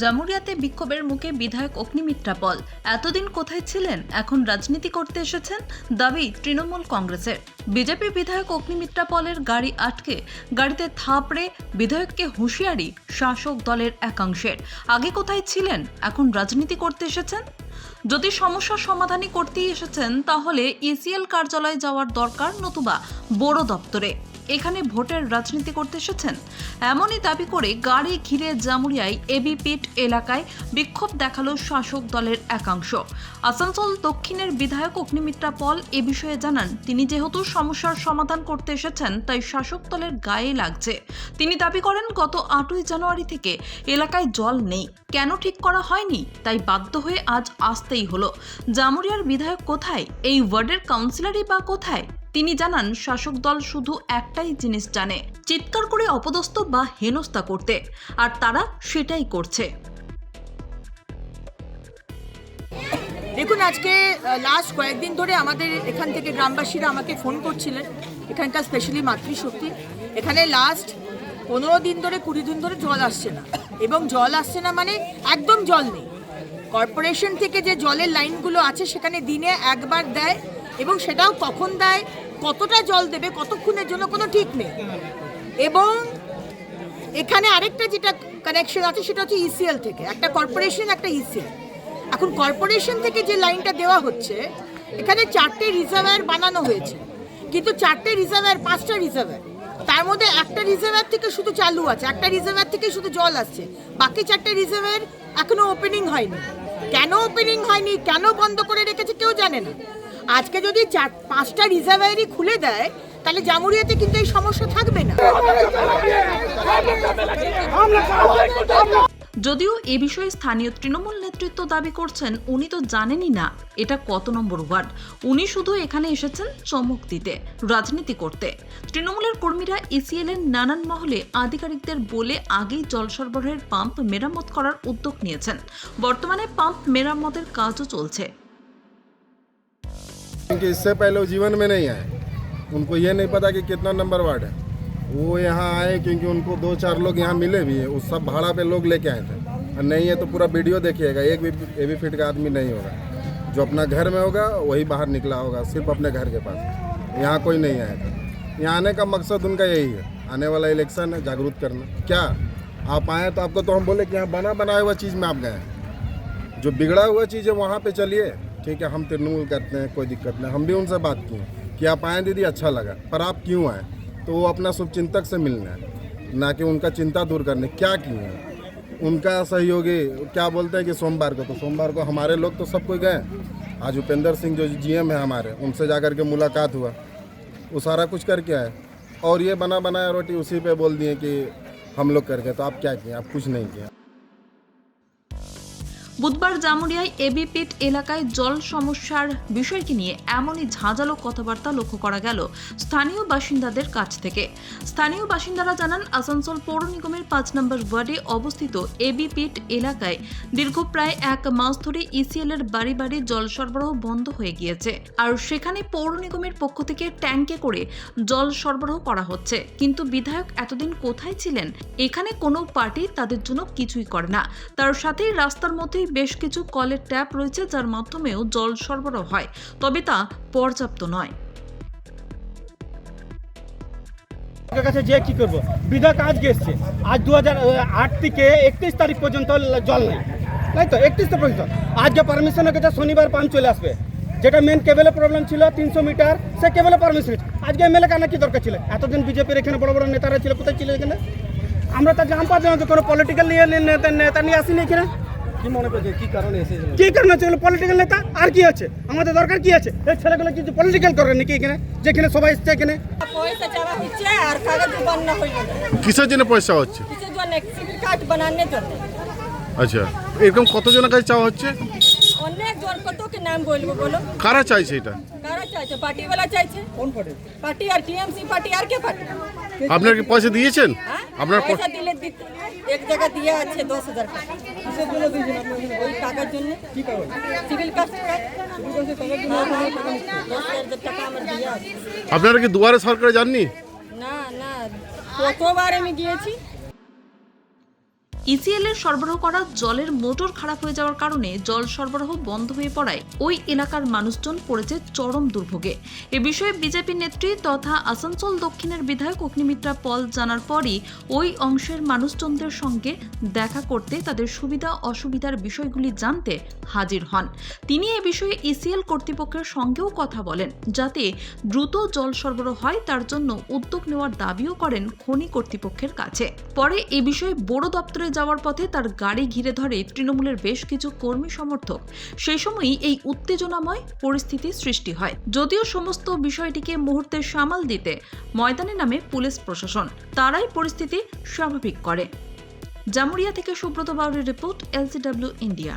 জামুরিয়াতে বিক্ষোভের মুখে বিধায়ক অগ্নিমিত্রা পল এতদিন কোথায় ছিলেন? এখন রাজনীতি করতে এসেছেন? দাবি তৃণমূল কংগ্রেসের। বিজেপি বিধায়ক অগ্নিমিত্রা পলের গাড়ি আটকে, গাড়িতে থাপড়ে বিধায়ককে হুঁশিয়ারি শাসক দলের একাংশের। আগে কোথায় ছিলেন? এখন রাজনীতি করতে এসেছেন? যদি সমস্যার সমাধানই করতেই এসেছেন তাহলে ইসিএল কার্যালয়ে যাওয়ার দরকার নতুবা বড় দপ্তরে। এখানে ভোটের রাজনীতি করতে এসেছেন? এমনই দাবি করে গাড়ি ঘিরে জামুরিয়ায় এবি পিট এলাকায় বিক্ষোভ দেখাল শাসক দলের একাংশ। আসানসোল দক্ষিণের বিধায়ক অগ্নিমিত্রা পল এ বিষয়ে জানান, তিনি যেহেতু সমস্যার সমাধান করতে এসেছেন, তাই শাসক দলের গায়ে লাগছে। তিনি দাবি করেন, গত আটই জানুয়ারি থেকে এলাকায় জল নেই। কেন ঠিক করা হয়নি? তাই বাধ্য হয়ে আজ আসতেই হলো। জামুরিয়ার বিধায়ক কোথায়? এই ওয়ার্ডের কাউন্সিলরই বা কোথায়? তিনি জানান, শাসক দল শুধু একটাই জিনিস জানে, চিৎকার করে অপদস্থ বা হেনস্থা করতে, আর তারা সেটাই করছে। দেখুন, আজকে লাস্ট কয়েকদিন ধরে আমাদের এখান থেকে গ্রামবাসীরা আমাকে ফোন করছিলেন। এখানকার স্পেশালি মাতৃশক্তি। এখানে লাস্ট পনেরো দিন ধরে, কুড়ি দিন ধরে জল আসছে না। এবং জল আসছে না মানে একদম জল নেই। কর্পোরেশন থেকে যে জলের লাইনগুলো আছে, সেখানে দিনে একবার দেয় এবং সেটাও কখন দেয়? কতটা জল দেবে, কতক্ষণের জন্য কোনো ঠিক নেই। এবং এখানে আরেকটা যেটা কানেকশন আছে, সেটা হচ্ছে ইসিএল থেকে। একটা কর্পোরেশন একটা ইসিএল এখন কর্পোরেশন থেকে যে লাইনটা দেওয়া হচ্ছে, এখানে চারটে রিজার্ভার বানানো হয়েছে। কিন্তু চারটে রিজার্ভার পাঁচটা রিজার্ভার তার মধ্যে একটা রিজার্ভার থেকে শুধু চালু আছে, একটা রিজার্ভার থেকে শুধু জল আসছে। বাকি চারটে রিজার্ভার এখনও ওপেনিং হয়নি। কেন ওপেনিং হয়নি, কেন বন্ধ করে রেখেছে কেউ জানে না। আজকে যদি চার, পাঁচটা রিজার্ভারই খুলে দেয়, তাহলে জামুরিয়াতে কিন্তু এই সমস্যা থাকবে না। যদিও এ বিষয়ে স্থানীয় তৃণমূল নেতৃত্ব দাবি করছেন, উনি তো জানেনই না এটা কত নম্বর ওয়ার্ড। উনি শুধু এখানে এসেছেন চমক দিতে রাজনীতি করতে। তৃণমূলের কর্মীরা ইসিএল এর নানান মহলে আধিকারিকদের বলে আগেই জল সরবরাহের পাম্প মেরামত করার উদ্যোগ নিয়েছেন। বর্তমানে পাম্প মেরামতের কাজও চলছে। क्योंकि इससे पहले वो जीवन में नहीं आए। उनको ये नहीं पता कि कितना नंबर वार्ड है। वो यहाँ आए क्योंकि उनको दो चार लोग यहाँ मिले भी है। उस सब भाड़ा पे लोग लेके आए थे। और नहीं है तो पूरा वीडियो देखिएगा। एक भी ए बी फिट का आदमी नहीं होगा। जो अपना घर में होगा, वही बाहर निकला होगा, सिर्फ़ अपने घर के पास। यहाँ कोई नहीं आया था। यहाँ आने का मकसद उनका यही है। आने वाला इलेक्शन है, जागरूक करना। क्या? आप आए तो आपको तो हम बोले कि यहाँ बना बनाया हुआ चीज़ में आप गए जो बिगड़ा हुआ चीज़ है, वहाँ पे चलिए। ठीक है, हम तृणमूल करते हैं, कोई दिक्कत नहीं। हम भी उनसे बात किए कि आप आए, दीदी अच्छा लगा, पर आप क्यों आए? तो वो अपना शुभचिंतक से मिलना है, ना कि उनका चिंता दूर करने। क्या किए हैं? उनका सहयोगी, क्या बोलते हैं कि सोमवार को तो सोमवार को हमारे लोग तो सब कोई गए। आज उपेंद्र सिंह, जो जीएम है हमारे, उनसे जा कर के मुलाकात हुआ। वो सारा कुछ करके आए। और ये बना बनाया रोटी उसी पे बोल दिए कि हम लोग करके तो आप क्या किए? आप कुछ नहीं किया বুধবার জামুরিয়ায় এবিপিট এলাকায় জল সমস্যার বিষয়টি নিয়ে এমনই ঝাঁঝালো কথাবার্তা লক্ষ্য করা গেল স্থানীয় বাসিন্দাদের কাছ থেকে। স্থানীয় বাসিন্দারা জানান, আসানসোল পৌর নিগমের পাঁচ নম্বর ওয়ার্ডে অবস্থিত এবি পিট এলাকায় দীর্ঘ প্রায় এক মাস ধরে ইসিএল এর বাড়ি বাড়ি জল সরবরাহ বন্ধ হয়ে গিয়েছে আর সেখানে পৌর নিগমের পক্ষ থেকে ট্যাঙ্কে করে জল সরবরাহ করা হচ্ছে। কিন্তু বিধায়ক এতদিন কোথায় ছিলেন? এখানে কোনো পার্টি তাদের জন্য কিছুই করে না। তার সাথেই রাস্তার মধ্যেই বেশ কিছু কলের ট্যাপ রয়েছে, যার মাধ্যমেও জল সরবরাহ হয়। তবে তা পর্যাপ্ত নয়। কাছে যে কি করব? বিধায়ক আজকে এসছে। আজ দু আট থেকে একত্রিশ তারিখ পর্যন্ত জল নেই। তাই তো? একত্রিশ পর্যন্ত। আজকে পারমিশন গেছে শনিবার পাম্প চলে আসবে। যেটা মেন কেবেলের প্রবলেম ছিল, তিনশো মিটার, সে কেবেলে পারমিশন আজকে এমএলএ কেন কি দরকার ছিল? এতদিন বিজেপির এখানে বড় বড় নেতারা ছিল, কোথায় ছিল এখানে? আমরা তো পাচ্ছি যে কোনো পলিটিক্যাল নিয়ে নেতা নিয়ে আসিনি এখানে। কি মনে করছে? কি কারণে এসেছিল কি কারণে আছে পলিটিক্যাল নেতা? আর কি আছে? আমাদের দরকার কি আছে? এই ছেলেগুলো কিছু পলিটিক্যাল করে নাকি এখানে? যেখানে সবাই এসছে এখানে? পয়সা চাওয়া হচ্ছে আর কাগজ বন্ধ হয়ে গেল কিসের জন্য পয়সা হচ্ছে? কিসের জন্য? সিভিল কার্ড বানানোর জন্য। আচ্ছা এরকম কতজনের কাছে চাওয়া হচ্ছে? অনেক জন কত কি নাম বলব বলো? কারা চাইছে এটা? কারা চাইছে? পার্টি वाला চাইছে? কোন পার্টি পার্টি আর টিএমসি পার্টি আর কে পার্টি? আপনার কি পয়সা দিয়েছেন? আপনার প- পয়সা দিলে দিত- এক জায়গা দিয়ে আছে দশ হাজার টাকা। কিসের জন্য দিয়েছেন আপনি এখানে? ওই টাকার জন্য কি কাগজ সিভিল কাস্ট শুধু কাছে টাকার জন্য আপনারা টাকা নিচ্ছেন। দশ হাজার টাকা আমার দিয়ে আছে আপনারা কি দুয়ারে সরকারে যাননি না না কতবার আমি গিয়েছি ইসিএল এর সরবরাহ করা জলের মোটর খারাপ হয়ে যাওয়ার কারণে জল সরবরাহ বন্ধ হয়ে পড়ায় ওই এলাকার মানুষজন পড়েছে চরম দুর্ভোগে। এ বিষয়ে বিজেপি নেত্রী তথা আসানসোল দক্ষিণের বিধায়ক অগ্নিমিত্রা পল জানার পরই ওই অংশের মানুষজনদের সঙ্গে দেখা করতে তাদের সুবিধা অসুবিধার বিষয়গুলি জানতে হাজির হন। তিনি এ বিষয়ে ইসিএল কর্তৃপক্ষের সঙ্গেও কথা বলেন, যাতে দ্রুত জল সরবরাহ হয়, তার জন্য উদ্যোগ নেওয়ার দাবিও করেন খনি কর্তৃপক্ষের কাছে। পরে এ বিষয়ে বড় দপ্তরে যাওয়ার পথে তার গাড়ি ঘিরে ধরে তৃণমূলের বেশ কিছু কর্মী সমর্থক। সেই সময়ই এই উত্তেজনাময় পরিস্থিতি সৃষ্টি হয়। যদিও সমস্ত বিষয়টিকে মুহূর্তে সামাল দিতে ময়দানে নামে পুলিশ প্রশাসন, তারাই পরিস্থিতি স্বাভাবিক করে। জামুরিয়া থেকে সুব্রত বাউরের রিপোর্ট, এলসিডাব্লিউ ইন্ডিয়া।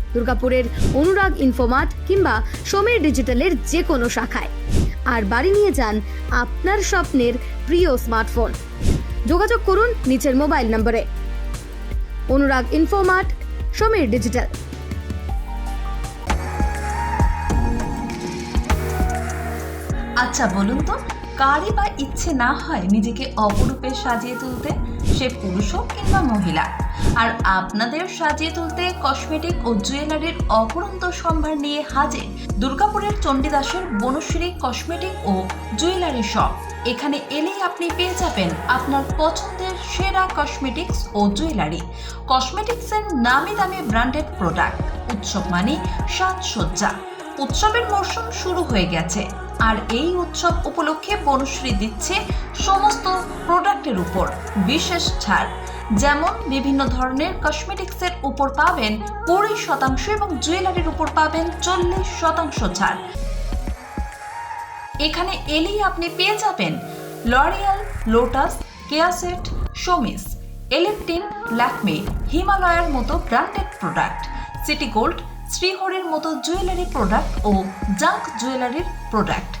দুর্গাপুরের অনুরাগ ইনফোমার্ট কিংবা সমীর ডিজিটালের যে কোনো শাখায়। আর বাড়ি নিয়ে যান আপনার স্বপ্নের প্রিয় স্মার্টফোন যোগাযোগ করুন নিচের মোবাইল নম্বরে। অনুরাগ ইনফোমার্ট সমীর ডিজিটাল আচ্ছা বলুন তো, কারই বা ইচ্ছে না হয় নিজেকে অপরূপে সাজিয়ে তুলতে? সে পুরুষ হোক কিংবা মহিলা? আর আপনাদের সাজিয়ে তুলতে কসমেটিক ও জুয়েলারির অপরন্ত সম্ভার নিয়ে হাজির দুর্গাপুরের চণ্ডীদাসের বনশ্রী কসমেটিক ও জুয়েলারি শপ এখানে এলেই আপনি পেয়ে যাবেন আপনার পছন্দের সেরা কসমেটিক্স ও জুয়েলারি কসমেটিক্সের নামি দামি ব্র্যান্ডেড প্রোডাক্ট উৎসব মানে সাজসজ্জা। উৎসবের মরশুম শুরু হয়ে গেছে আর এই উৎসব উপলক্ষে বনশ্রী দিচ্ছে সমস্ত প্রোডাক্টের উপর। বিশেষ ছাড়। যেমন বিভিন্ন ধরনের কসমেটিক্সের উপর পাবেন কুড়ি শতাংশ এবং জুয়েলারির উপর পাবেন চল্লিশ শতাংশ ছাড়। এখানে এলেই আপনি পেয়ে যাবেন লরিয়াল লোটাস কেয়াসেট শোমিস এলেপটিন ল্যাকমে হিমালয়ার মতো ব্র্যান্ডেড প্রোডাক্ট সিটি গোল্ড শ্রীহরির মতো জুয়েলারি প্রোডাক্ট ও জাঙ্ক জুয়েলারির product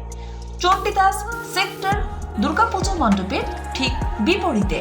Chandidas sector Durga Puja মণ্ডপের ঠিক বিপরীতে।